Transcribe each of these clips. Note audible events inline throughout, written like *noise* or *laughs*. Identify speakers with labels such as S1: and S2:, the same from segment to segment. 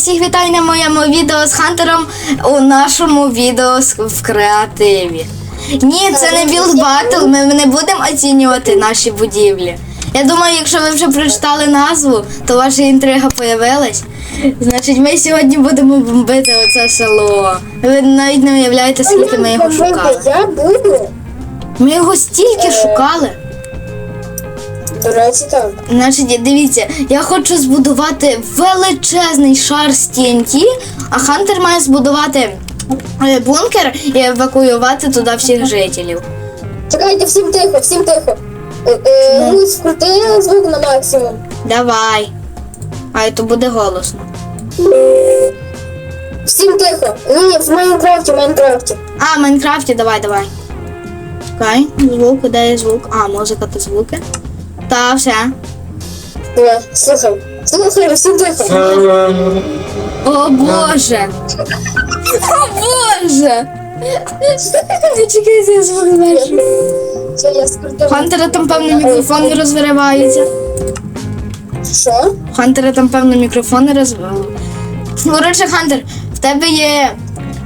S1: всіх вітаю на моєму відео з Хантером у нашому відео в креативі. Ні, це не білд батл, ми не будемо оцінювати наші будівлі. Я думаю, якщо ви вже прочитали назву, то ваша інтрига появилась. Значить, ми сьогодні будемо бомбити оце село. Ви навіть не уявляєте, скільки ми його шукали. Ми його стільки шукали.
S2: До речі, так.
S1: Значить, дивіться, я хочу збудувати величезний шар з TNT, а Хантер має збудувати е, бункер і евакуювати туди всіх жителів.
S2: Чекайте, всім тихо, всім тихо. Е, е. Луць, крути звук на максимум.
S1: Давай. А то буде голосно.
S2: Всім тихо. Ні, в Майнкрафті, в Майнкрафті.
S1: А, в Майнкрафті, давай, давай. Чекай, звук, де є звук? А, музика та звуки. Та все.
S2: Давай, слухай. Слухай, всім.
S1: О Боже! О Боже! Не чекай, я звук зменшу.
S2: Я.
S1: Хантера там певно мікрофон не розривається.
S2: Що?
S1: Хантера там певно мікрофон не. Коротше, Хантер, в тебе є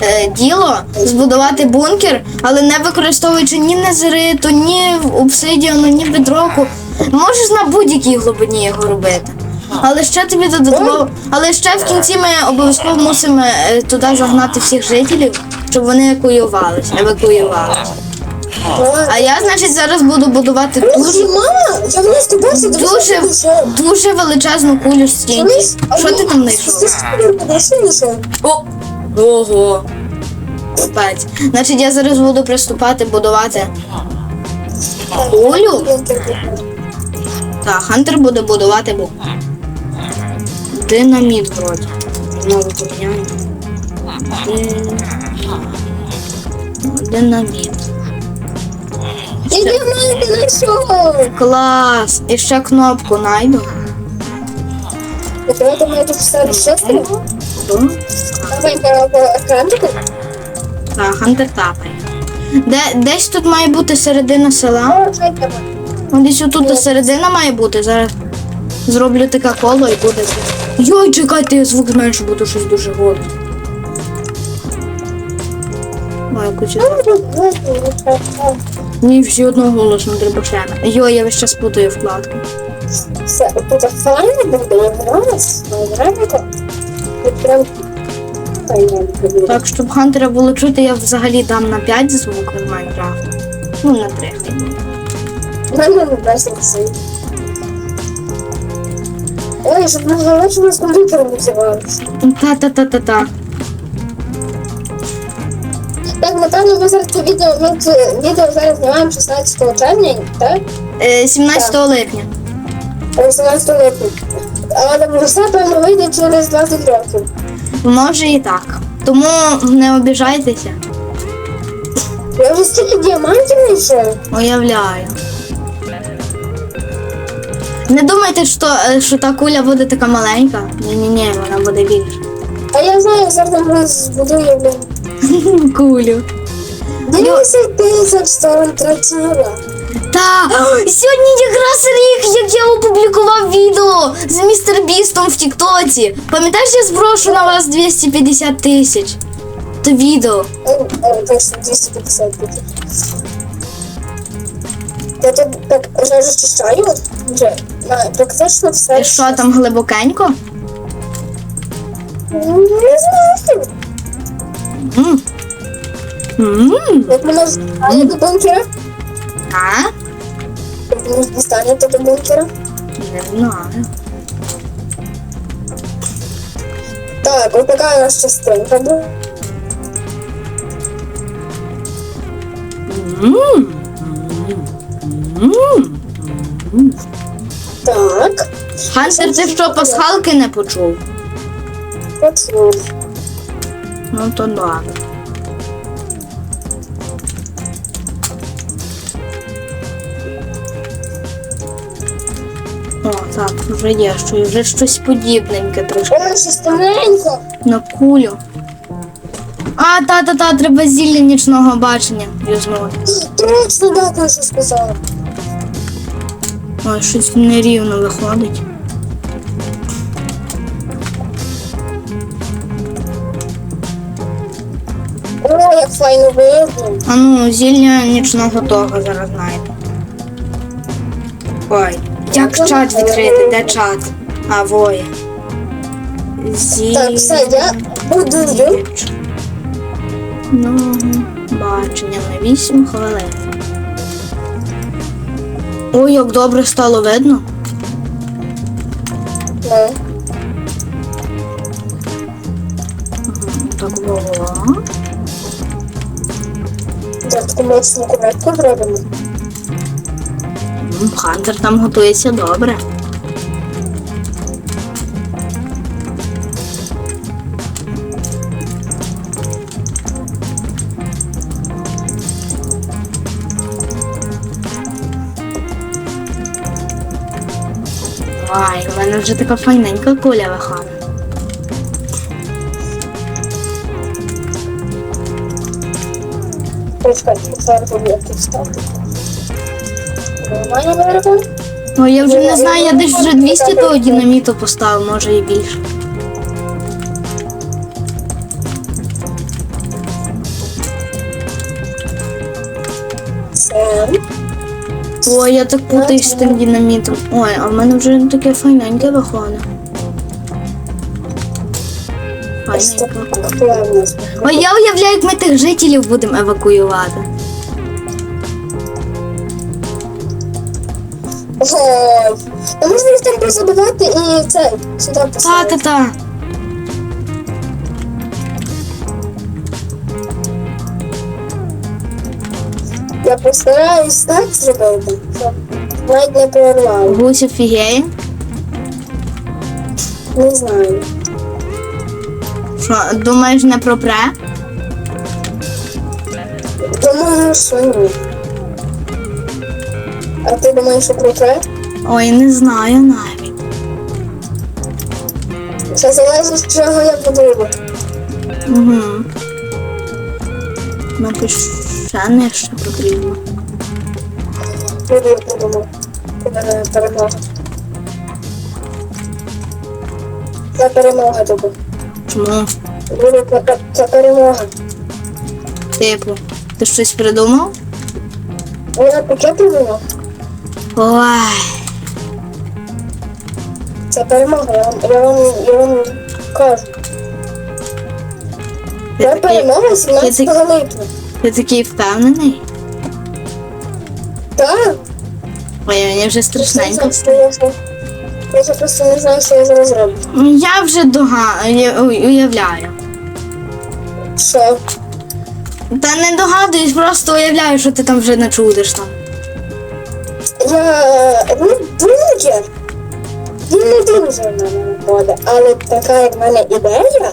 S1: е, діло збудувати бункер, але не використовуючи ні незериту, ні обсидіану, ні бедроку. Можеш на будь-якій глибині його робити. Але ще тобі додатково. Але ще в кінці ми обов'язково мусимо е, туди загнати всіх жителів, щоб вони евакуювались. евакуювалися. А я, значить, зараз буду будувати дуже,
S2: Дуже мама, я вниз кудись
S1: дуже, дуже величезну кулю з тінті. Що ти там знайшов?
S2: знайшов?
S1: О! Ого! Капець. Значить, я зараз буду приступати будувати. Кулю? Так, Хантер буде будувати бу. Динаміт вроді. Знову поміняємо. Дин- Динаміт.
S2: Знайшов.
S1: Клас! І ще кнопку найду.
S2: Тут все розчистили. Давай по.
S1: Так, Хантер тапає. Десь тут має бути середина села. Ну, Десь отут середина має бути. Зараз зроблю таке коло і буде. Йой, чекайте, я звук зменшу, буду щось дуже голосно. Ні, всі одно голосно дребошена. Йой, я весь час путаю вкладки.
S2: Все, тут файно буде, я буде.
S1: Так, щоб Хантера було чути, я взагалі дам на 5 звук в Майнкрафт. Ну, на 3 хай
S2: Не. Ой, щоб ми залишили з комп'ютером не.
S1: Та-та-та-та-та.
S2: Так, напевно, ми зараз це відео, ми це відео зараз знімаємо 16 червня, так?
S1: Е, 17 липня.
S2: Або 17 липня. Але все, певно, вийде через 20 років.
S1: Може і так. Тому не обіжайтеся.
S2: Я вже стільки діамантів знайшов.
S1: Уявляю. Не думайте, що, е, що та куля буде така маленька. Ні-ні-ні, вона буде більша.
S2: А я знаю, зараз ми збудуємо.
S1: Кулю.
S2: 10 тисяч сторон трачила.
S1: Та сьогодні якраз рік, як я опублікував відео з містер Бістом в Тіктоці. Пам'ятаєш, я зброшу на вас 250 тисяч. То відео.
S2: О, о, точно, 250 тисяч. Я тут так розчищаю. Вже на практично все.
S1: Що там глибокенько?
S2: Не знаю.
S1: М. М.
S2: Як мене застане до бункера?
S1: А?
S2: Як мене застане до бункера?
S1: Не знаю.
S2: Так, ось така у нас частинка буде.
S1: М. М.
S2: Так.
S1: Хантер, ти що, пасхалки не почув?
S2: Почув.
S1: Ну то добре. О, так, вже є щось, вже щось подібненьке трошки
S2: Ой, щось тоненько.
S1: на кулю. А, та-та-та, треба зілля нічного бачення юзнути.
S2: Точно, дякую, що сказала.
S1: Ой, щось нерівно виходить.
S2: О, як файно вигляд.
S1: А ну, зілля нічного того зараз знайду. Ой, як ну, чат відкрити, де чат? А, воє. Зілля.
S2: Так, все, я буду.
S1: Ну, бачення на 8 хвилин. Ой, як добре стало видно.
S2: Не.
S1: Так
S2: так, таку моцну куветку зробимо.
S1: Хантер там готується добре. Мене вже така файненька куля виходить. Ой, я вже не знаю, я десь вже 200 того динаміту поставив, може і більше. Ой, я так путаюсь з тим динамітом. Ой, а в мене вже таке файненьке виходить. Файненьке. Ой, я уявляю, як ми тих жителів будемо евакуювати.
S2: Ой. А можна їх там позабивати і це сюди
S1: Та, та,
S2: поставити?
S1: та.
S2: Я постараюсь так зробити, щоб навіть не прорвало.
S1: Гусь офігеє.
S2: Не знаю.
S1: Що, думаєш, не пропре?
S2: Думаю, що ні. А ти думаєш, що круте?
S1: Ой, не знаю навіть.
S2: Це залежить, з чого я подумаю.
S1: Угу. Напишу ще нижче потрібно.
S2: Буду подумав. Коли перемога. Це перемога тобі.
S1: Чому?
S2: Це- це перемога.
S1: Типу, ти щось придумав?
S2: Я таке подумав.
S1: Ой.
S2: Це перемога, я вам, я вам, я вам кажу. Це перемога 17 липня.
S1: Ти такий впевнений?
S2: Так.
S1: Ой, мені вже страшненько.
S2: Я, вже просто не знаю, що я зараз роблю.
S1: Я вже дога... я уявляю.
S2: Що?
S1: Та не догадуюсь, просто уявляю, що ти там вже не чудиш там.
S2: Я ну, бункер. Він не дуже в мене виходить, але така, як в мене ідея.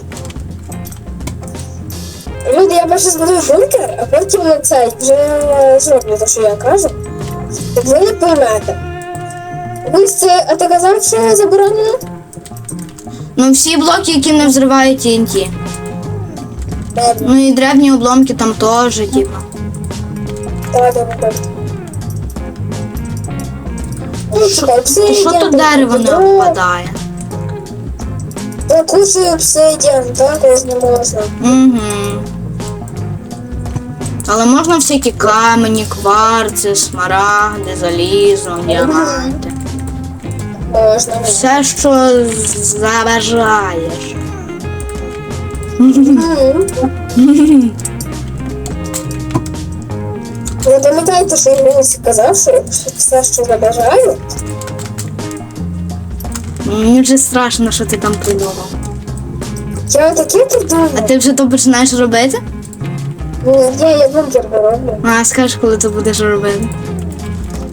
S2: Люди, я перше збудую бункер, а потім цей вже зроблю те, що я кажу. Так ви не поймете. Ось це, а ти казав, що заборонено?
S1: Ну, всі блоки, які не взривають TNT.
S2: Ладно,
S1: Ну і древні обломки там теж, типу.
S2: давай, давай, давай. Ну, чекай,
S1: що то дерево не впадає?
S2: Я кушаю обсидіан, так ось не можна.
S1: Угу. Але можна всякі камені, кварци, смарагди, залізо, діаманти.
S2: Можна.
S1: Все, що заважаєш.
S2: Ви *laughs* пам'ятаєте, що я мені казав, що все, що забажаю,
S1: Мені вже страшно, що ти там придумав.
S2: я таке придумав.
S1: А ти вже то починаєш робити?
S2: Ні, ні, я бункер роблю.
S1: А скажеш, коли ти будеш робити.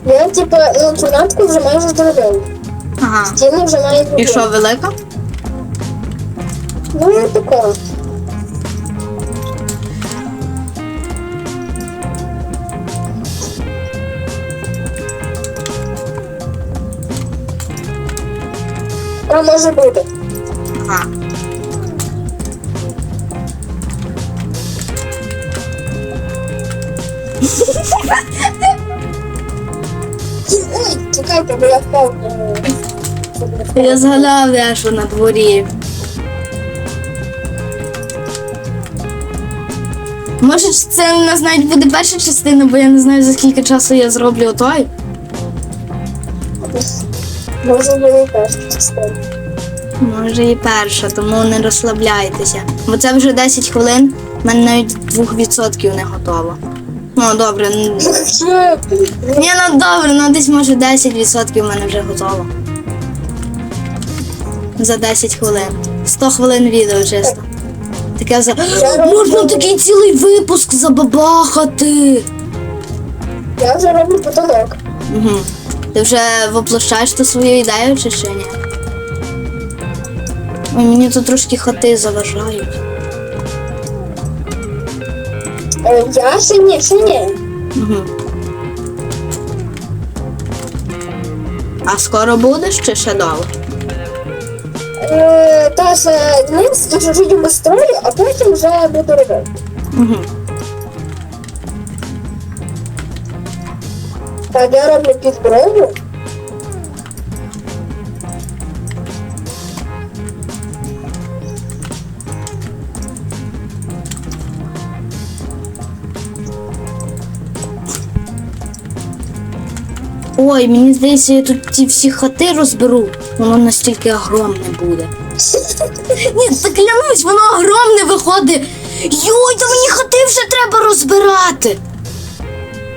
S2: Я, типа, ну, кімнатку вже майже зробив.
S1: Ага.
S2: Стіни вже має
S1: І що, велика?
S2: Ну, я тако. А може бути.
S1: Ага.
S2: Ой, чекайте, бо я впав. е.
S1: Я згадав, де що на дворі. Може, це у нас навіть буде перша частина, бо я не знаю за скільки часу я зроблю той.
S2: Може буде перша частина.
S1: Може і перша, тому не розслабляйтеся. Бо це вже 10 хвилин, в мене навіть 2% не готово. Ну добре, ні, ну добре, ну десь може 10% в мене вже готово. За 10 хвилин. 100 хвилин відео чисто. Таке за. *gasps* Можна такий цілий випуск забабахати.
S2: Я вже роблю потолок.
S1: Угу. Ти вже воплощаєш ту свою ідею чи ще ні? Ой, мені тут трошки хати заважають.
S2: Е, Я ще ні, ще ні.
S1: Угу. А скоро будеш чи ще довго?
S2: Е, Та ще днес і чужі построю, а потім вже буду робити.
S1: Угу.
S2: Так, я роблю підброю.
S1: Ой, мені здається, я тут ті всі хати розберу. Воно настільки огромне буде. Ні, так клянусь, воно огромне виходить. Йой, та мені хати вже треба розбирати.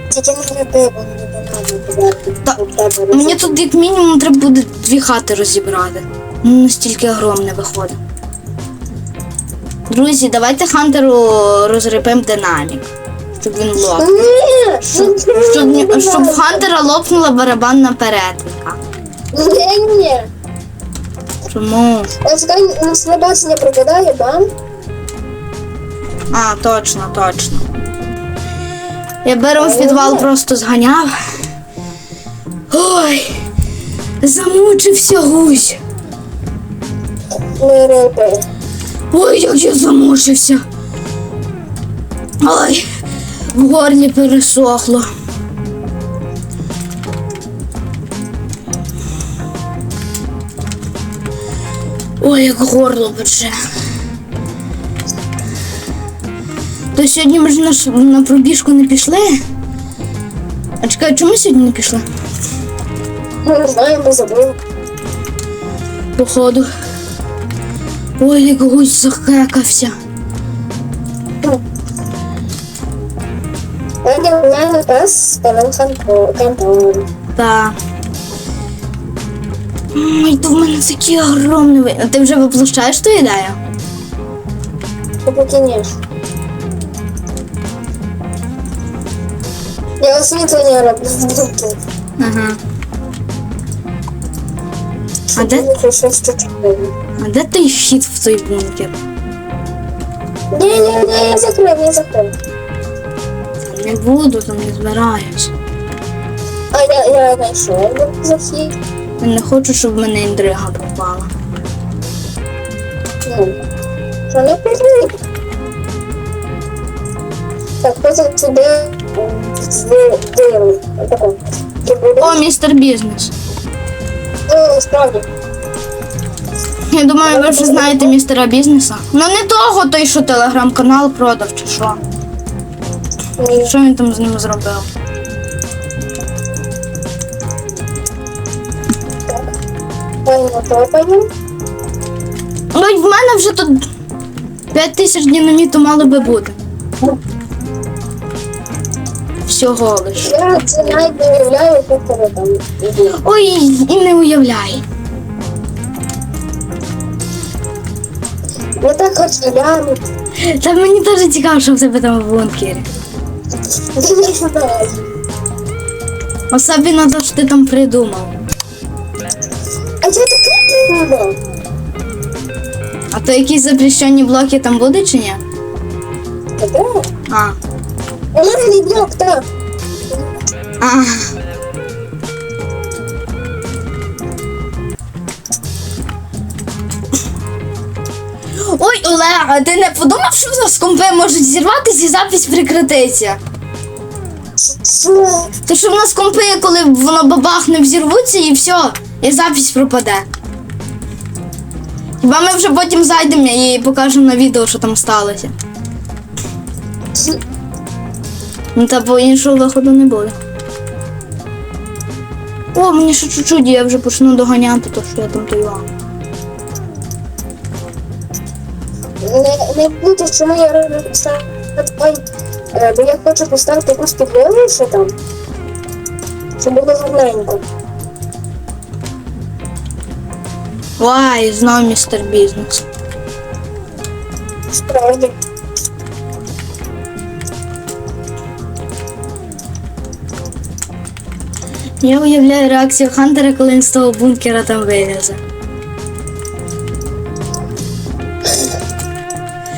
S2: Тільки не на
S1: Та. Мені тут як мінімум треба буде дві хати розібрати. Ну, настільки огромне виходить. Друзі, давайте Хантеру розрипемо динамік. Щоб він лоп.
S2: Ні,
S1: Щоб, щоб, щоб в Хантера лопнула барабанна перетинка.
S2: Ні, ні.
S1: Чому?
S2: У нас телебачення.
S1: А, точно, точно. Я беру в підвал просто зганяв. Ой, замучився гусь. Ой, як я замучився. Ой, в горлі пересохло. Ой, як горло пече. То сьогодні ми ж на, на пробіжку не пішли. А чекай, чому сьогодні не пішли?
S2: Ми не знаємо, забули.
S1: Походу. Ой, як гусь захекався.
S2: Сьогодні у мене пес з паном Кантором.
S1: Та. Ой, то в мене такі огромні. ви- А ти вже воплощаєш ту ідею?
S2: Поки ні. Я освітлення роблю в думки.
S1: Ага. А де, а де той вхід в той бункер?
S2: Ні, ні, ні, я закрив, я закрив.
S1: Не буду, там не збираюсь.
S2: А я, я знайшов захід.
S1: Я не хочу, щоб в мене інтрига пропала.
S2: Ну, що не потрібно. Так, потім туди з буде?
S1: О, містер бізнес. Я думаю, ви вже знаєте містера бізнеса. Ну не того той, що телеграм-канал продав, чи що. Що він там з ним зробив? Ну, в мене вже тут 5 тисяч динаміту мало би бути. Всього лиш.
S2: Я це навіть не уявляю, як тебе там.
S1: Ой, і не уявляй.
S2: Я так хочу глянути.
S1: Та мені теж цікаво, що в тебе там в бункері. Особливо те, що ти там придумав.
S2: А таке не було.
S1: А то якісь запрещені блоки там будуть чи ні?
S2: Таке?
S1: А.
S2: У мене блок, так.
S1: Ой, Олег, а ти не подумав, що в нас компи можуть зірватися і запись прекратиться?
S2: Що?
S1: То що в нас компи, коли воно бабахне, взірвуться і все, і запись пропаде. Хіба ми вже потім зайдемо і покажемо на відео, що там сталося. Ну та бо іншого виходу не буде. О, мені ще чуть-чуть, я вже почну доганяти, то що я там тоював.
S2: Не, не плутай, чому я роблю ставити, е, бо я хочу поставити якусь підлогу ще там. Щоб було гарненько.
S1: Ой, знову містер бізнес.
S2: Справді.
S1: Я уявляю реакцію Хантера, коли він з того бункера там вилізе.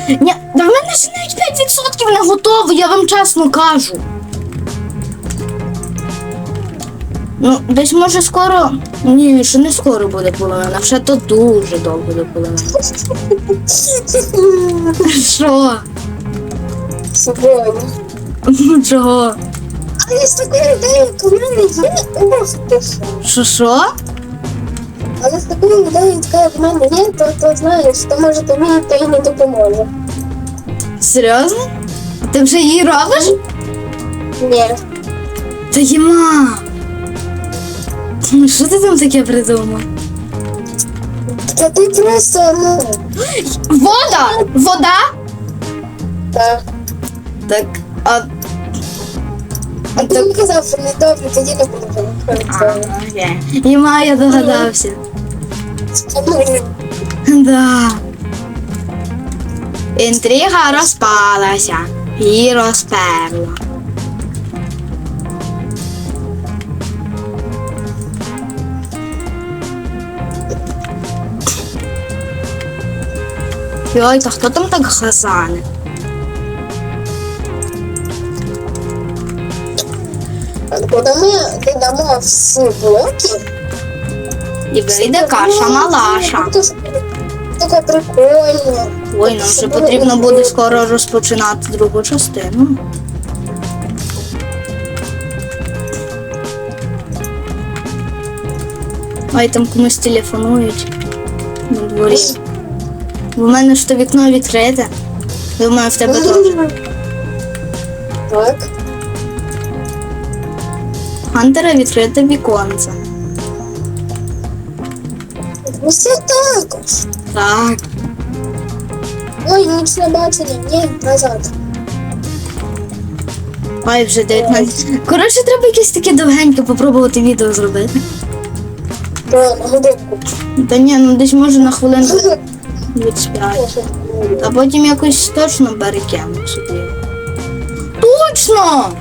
S1: Ні, да в мене ще навіть 5% не готово, я вам чесно кажу. Ну, десь може скоро. Ні, ще не скоро буде половина, ще то дуже довго до половини. *laughs* Що? Чого? *laughs*
S2: Але з такою ідеєю, як у мене є, ох ти що.
S1: Що що?
S2: Але з такою ідеєю, така як в мене є, то, то знаєш, то може тобі то і не допоможе.
S1: Серйозно? Ти вже її робиш?
S2: Ні.
S1: Та єма. Ну, Що ти там таке придумав?
S2: Та ти просто, ну,
S1: Вода! Вода?
S2: так.
S1: Так, а.
S2: А ти казав, що не добре, тоді не буду використовувати.
S1: Єма, я догадався. Да. Інтрига розпалася і розперла. Йой, та хто там так газане?
S2: Коли ми додамо всі блоки,
S1: І вийде каша малаша.
S2: Таке прикольне.
S1: Ой, нам вже потрібно буде скоро розпочинати другу частину. Ой, там комусь телефонують на дворі. У мене ж то вікно відкрите. Думаю, в тебе теж.
S2: Так.
S1: Хантера відкрите віконце.
S2: Усе також.
S1: Так.
S2: Ой, нічне бачення, ні, назад.
S1: Ой, вже 19. Коротше, треба якесь таке довгеньке попробувати відео зробити.
S2: То годинку.
S1: Та ні, ну десь може на хвилинку 25. А потім якось точно берекемо собі. Точно!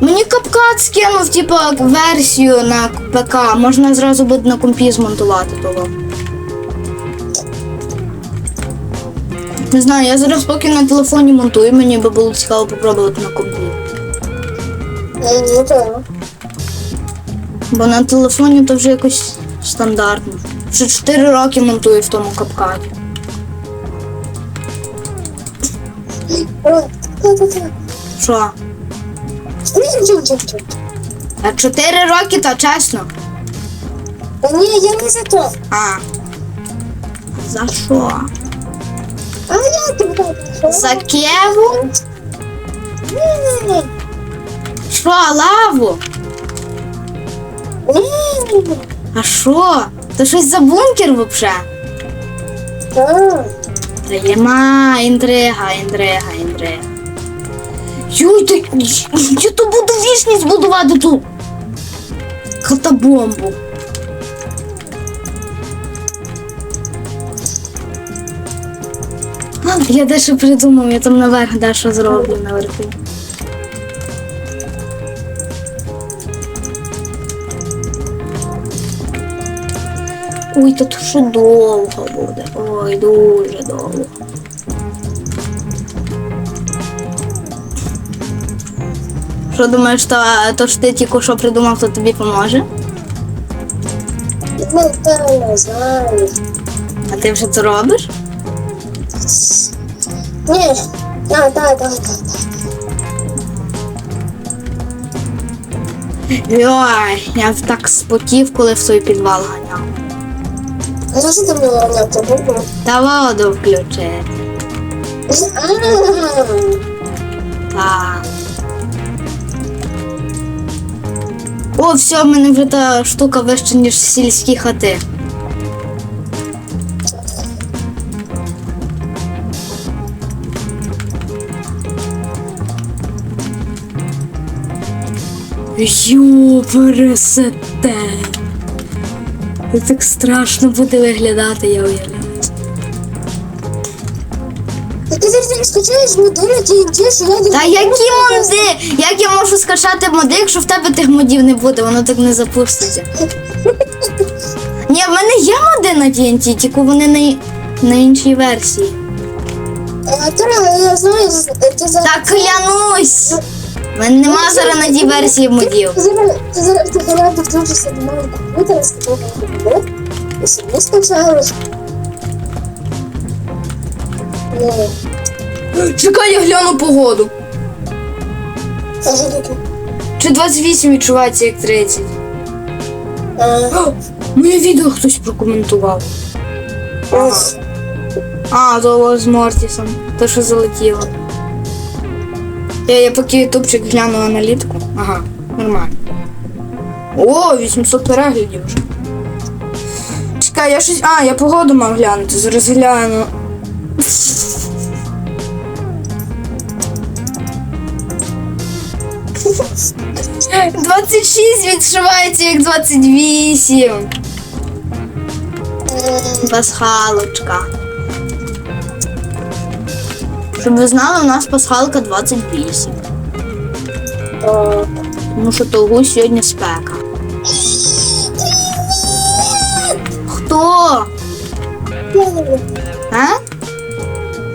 S1: Мені капкат скинув, типу, версію на ПК. Можна зразу буде на компі змонтувати того. Не знаю, я зараз поки на телефоні монтую, мені би було цікаво попробувати на компі. Бо на телефоні то вже якось стандартно. Вже 4 роки монтую в тому капкаті. Що? А 4 роки, то чесно.
S2: Та ні, я не за то.
S1: А. За що?
S2: А я тебе так.
S1: За Кеву?
S2: Ні-ні-ні.
S1: Що, лаву?
S2: Ні-ні-ні.
S1: А що? То щось за бункер вообще?
S2: Так.
S1: Та єма, інтрига, інтрига, інтрига. Ти, я то буду вічність будувати ту катабомбу. А, Я дещо придумав, я там наверх дещо зроблю наверху. Ой, тут ще довго буде. Ой, дуже довго. Що думаєш, то, то що ти тільки що придумав, то тобі поможе?
S2: Ну, та не знаю.
S1: А ти вже це робиш?
S2: Ні. Так, так, так.
S1: Йой, я так спотів, коли в той підвал ганяв.
S2: А що ти мені ганяти буду?
S1: Та воду включити.
S2: А,
S1: Так. О, все, в мене вже та штука вища, ніж сільські хати. Йо. Це так страшно буде виглядати, я уявляю.
S2: Скачаєш моди на TNT, що я не
S1: Та які моди? Як я можу скачати моди, якщо в тебе тих модів не буде, воно так не запуститься. *laughs* Ні, в мене є моди на TNT, тільки вони на, на іншій версії.
S2: А, Тара, я знаю, ти зараз...
S1: Так клянусь! В мене нема зараз на тій версії модів.
S2: Ти зараз, ти зараз, ти зараз підключишся до мого комп'ютера, з такого комп'ютера, і собі скачаєш. Ну,
S1: Чекай, я гляну погоду. Чи 28 відчувається як 30?
S2: А,
S1: Моє відео хтось прокоментував. А, то з Мортісом. То, що залетіло. Я, я поки ютубчик гляну аналітику. Ага, нормально. О, 800 переглядів вже. Чекай, я щось. А, я погоду мав глянути, зараз гляну. Двадцять шість відшивається як 28. Пасхалочка. Щоб ви знали, у нас пасхалка 28.
S2: Так.
S1: Тому що того сьогодні спека. Хто? А?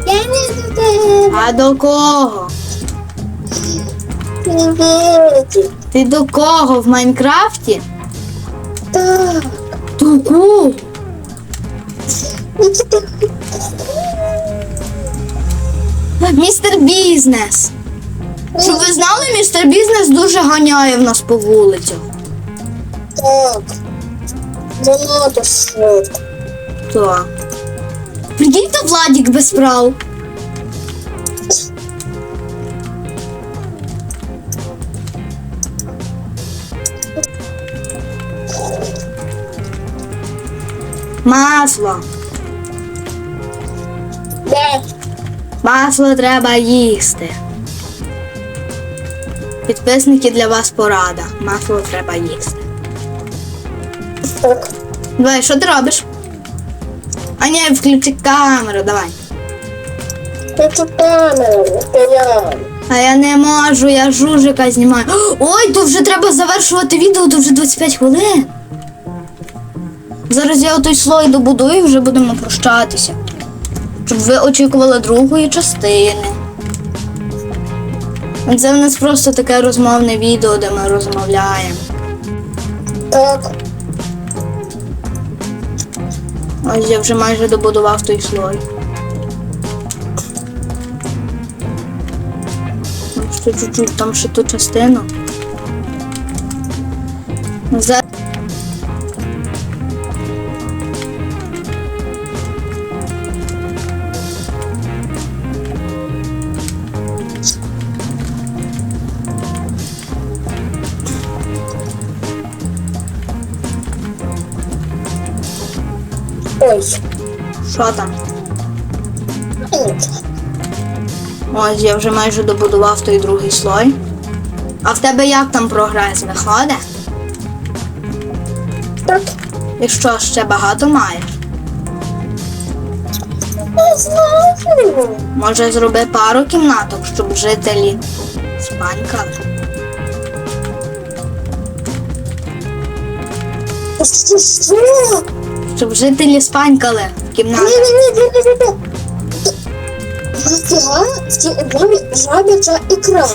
S2: Я не до.
S1: А до кого?
S2: Вірити.
S1: Ти до кого в Майнкрафті?
S2: Так.
S1: Кого? Містер Бізнес. Щоб ви знали, містер Бізнес дуже ганяє в нас по вулицях.
S2: Так. Занадто швидко.
S1: Так. Прикиньте, Владік без прав. Масло.
S2: Де?
S1: Масло треба їсти. Підписники для вас порада. Масло треба їсти. Давай, що ти робиш? А ні, включи камеру, давай.
S2: Хочу камеру.
S1: А я не можу, я жужика знімаю. Ой, то вже треба завершувати відео, то вже 25 хвилин. Зараз я отой слой добудую і вже будемо прощатися. Щоб ви очікували другої частини. Це в нас просто таке розмовне відео, де ми розмовляємо.
S2: Так.
S1: Ось я вже майже добудував той слой. Ще чуть-чуть, там ще ту частину. За... Що там? Ось я вже майже добудував той другий слой. А в тебе як там прогрес виходить?
S2: Так.
S1: І що, ще багато маєш?
S2: Не знаю.
S1: Може зроби пару кімнаток, щоб жителі спанькали?
S2: Що? Що?
S1: Щоб жителі спанькали в
S2: Ні, ні, ні, ні, ні, ні. В цій обнові жабяча ікра?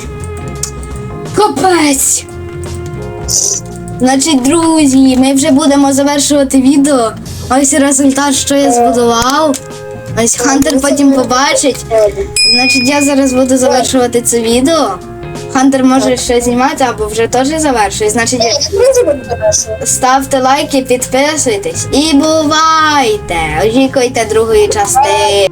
S1: Капець! Значить, друзі, ми вже будемо завершувати відео. Ось результат, що я збудував. Ось Хантер потім побачить. Значить, я зараз буду завершувати це відео. Хантер може ще знімати або вже теж завершує. Значить, ставте лайки, підписуйтесь і бувайте! Очікуйте другої частини.